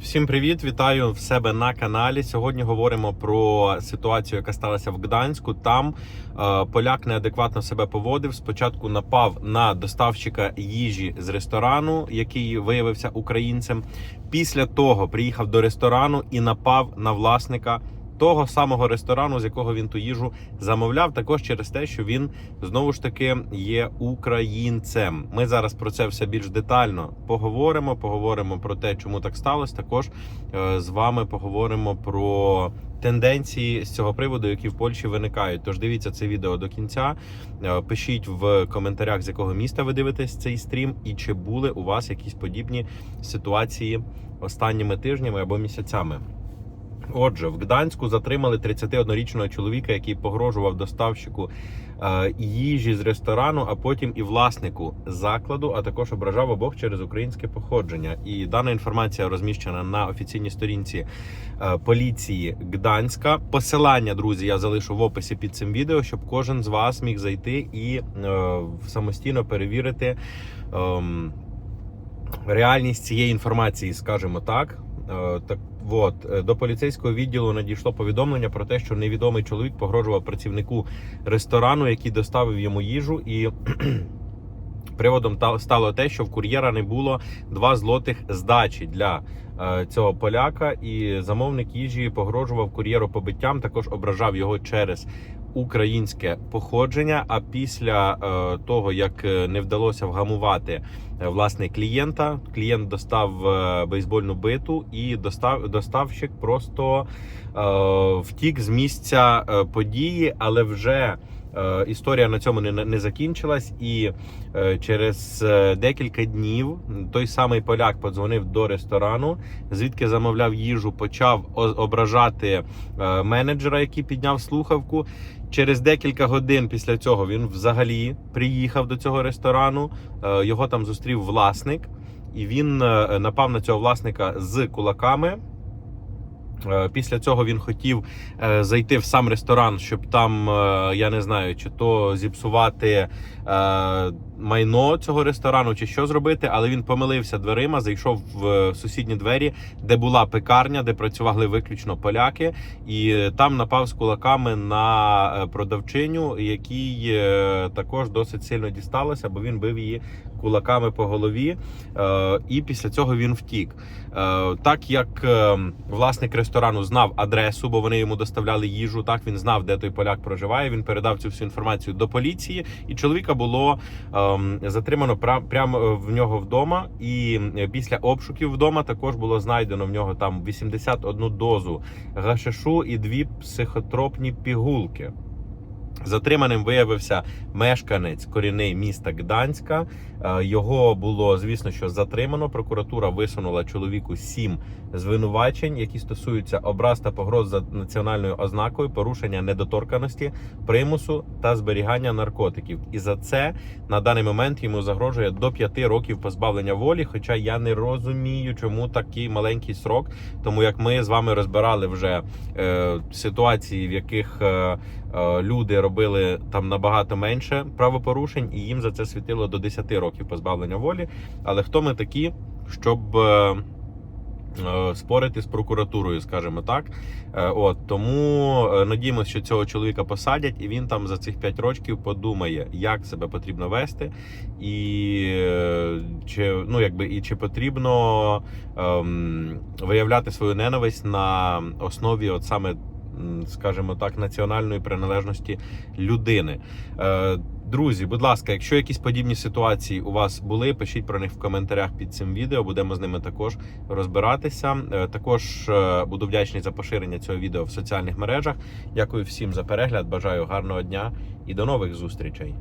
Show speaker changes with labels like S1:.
S1: Всім привіт! Вітаю в себе на каналі. Сьогодні говоримо про ситуацію, яка сталася в Гданську. Там е, поляк неадекватно себе поводив. Спочатку напав на доставщика їжі з ресторану, який виявився українцем. Після того приїхав до ресторану і напав на власника того самого ресторану, з якого він ту їжу замовляв. Також через те, що він знову ж таки є українцем. Ми зараз про це все більш детально поговоримо. Поговоримо про те, чому так сталося. Також е, з вами поговоримо про. Тенденції з цього приводу, які в Польщі виникають. Тож дивіться це відео до кінця. Е, Пишіть в коментарях, з якого міста ви дивитесь цей стрім, і чи були у вас якісь подібні ситуації останніми тижнями або місяцями. Отже, в Гданську затримали 31-річного чоловіка, який погрожував доставщику е, їжі з ресторану, а потім і власнику закладу, а також ображав обох через українське походження. І дана інформація розміщена на офіційній сторінці е, поліції Гданська. Посилання, друзі, я залишу в описі під цим відео, щоб кожен з вас міг зайти і е, самостійно перевірити. ем, Реальність цієї інформації, скажімо так, так от е, до поліцейського відділу надійшло повідомлення про те, що невідомий чоловік погрожував працівнику ресторану, який доставив йому їжу, і приводом та- стало те, що в кур'єра не було два злотих здачі для е, цього поляка, і замовник їжі погрожував кур'єру побиттям, також ображав його через. Українське походження. А після е, того, як е, не вдалося вгамувати е, власне клієнта, клієнт достав бейсбольну биту, і достав доставщик просто втік з місця події, але вже історія на цьому не, не закінчилась. І е, через е, декілька днів той самий поляк подзвонив до ресторану, звідки замовляв їжу, почав ображати е, менеджера, який підняв слухавку. Через декілька годин після цього він взагалі приїхав до цього ресторану. Е, Його там зустрів власник, і він е, напав на цього власника з кулаками. Е, Після цього він хотів е, зайти в сам ресторан, щоб там, е, я не знаю, чи то зіпсувати майно цього ресторану, чи що зробити, але він помилився дверима, зайшов в е, сусідні двері, де була пекарня, де працювали виключно поляки, і е, там напав з кулаками на е, продавчиню, якій е, також досить сильно дісталося, бо він бив її кулаками по голові. І після цього він втік. Так як власник ресторану знав адресу, бо вони йому доставляли їжу. Так він знав, де той поляк проживає. Він передав цю всю інформацію до поліції, і чоловіка було затримано пра- прямо в нього вдома. І е, після обшуків вдома також було знайдено в нього там 81 дозу гашишу і дві психотропні пігулки. Затриманим виявився мешканець корінний міста Гданська. Е, Його було звісно, що затримано. Прокуратура висунула чоловіку сім звинувачень, які стосуються образ та погроз за національною ознакою, порушення недоторканості, примусу та зберігання наркотиків. І за це на даний момент йому загрожує до п'яти років позбавлення волі. Хоча я не розумію, чому такий маленький срок, тому як ми з вами розбирали вже е, ситуації, в яких е, люди робили там набагато менше правопорушень, і їм за це світило до 10 років позбавлення волі. Але хто ми такі, щоб е, е, спорити з прокуратурою, скажімо так? Е, От тому е, надіємося, що цього чоловіка посадять, і він там за цих 5 років подумає, як себе потрібно вести, і е, чи ну якби і чи потрібно ем, виявляти свою ненависть на основі, от саме скажімо так, національної приналежності людини. Е, Друзі, будь ласка, якщо якісь подібні ситуації у вас були, пишіть про них в коментарях під цим відео. Будемо з ними також розбиратися. Е, Також е, буду вдячний за поширення цього відео в соціальних мережах. Дякую всім за перегляд. Бажаю гарного дня і до нових зустрічей.